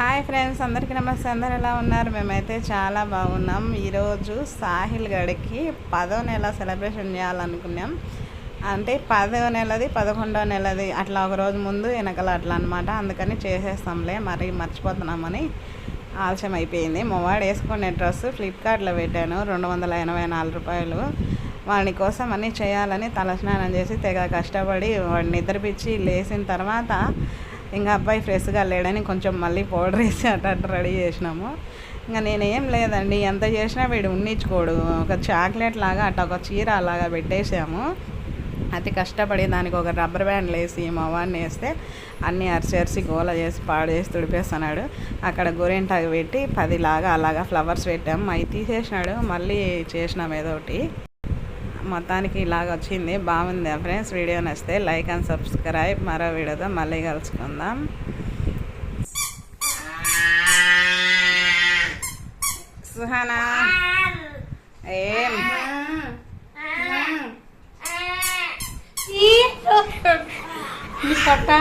Hi friends అందరికీ నమస్తే. అందరు ఎలా ఉన్నారు? మేమైతే చాలా బాగున్నాం. ఈరోజు సాహిల్ గడికి పదో నెల సెలబ్రేషన్ చేయాలనుకున్నాం. అంటే పదో నెలది పదకొండో నెలది అట్లా ఒక రోజు ముందు వెనకల అట్లా అనమాట అందుకని చేసేస్తాంలే మరి మర్చిపోతున్నామని ఆలస్యం అయిపోయింది. మొవాడు వేసుకునే డ్రెస్ ఫ్లిప్కార్ట్లో పెట్టాను రెండు వందల ఎనభై నాలుగు రూపాయలు. వాడి కోసం అన్నీ చేయాలని తలస్నానం చేసి తెగ కష్టపడి వాడిని నిద్రపిచ్చి లేచిన తర్వాత ఇంకా అబ్బాయి ఫ్రెష్గా లేడని కొంచెం మళ్ళీ పౌడర్ వేసి అట్ట అట్ట రెడీ చేసినాము. ఇంకా నేనేం లేదండి ఎంత చేసినా వీడు ఉన్నించుకోడు ఒక చాక్లెట్ లాగా అట్ట ఒక చీర అలాగా పెట్టేసాము. అతి కష్టపడి దానికి ఒక రబ్బర్ బ్యాండ్ వేసి మా వాడిని వేస్తే అన్నీ అరిచి అరిచి గోల చేసి పాడు చేసి తుడిపేస్తున్నాడు. అక్కడ గోరింటాకు పెట్టి పదిలాగా అలాగా ఫ్లవర్స్ పెట్టాము. అవి తీసేసినాడు మళ్ళీ చేసినాం ఏదో ఒకటి. మొత్తానికి ఇలాగ వచ్చింది. బాగుంది ఫ్రెండ్స్. వీడియో నచ్చితే లైక్ అండ్ సబ్స్క్రైబ్. మరో వీడియోతో మళ్ళీ కలుసుకుందాం. సుహానా? ఏం? పట్టా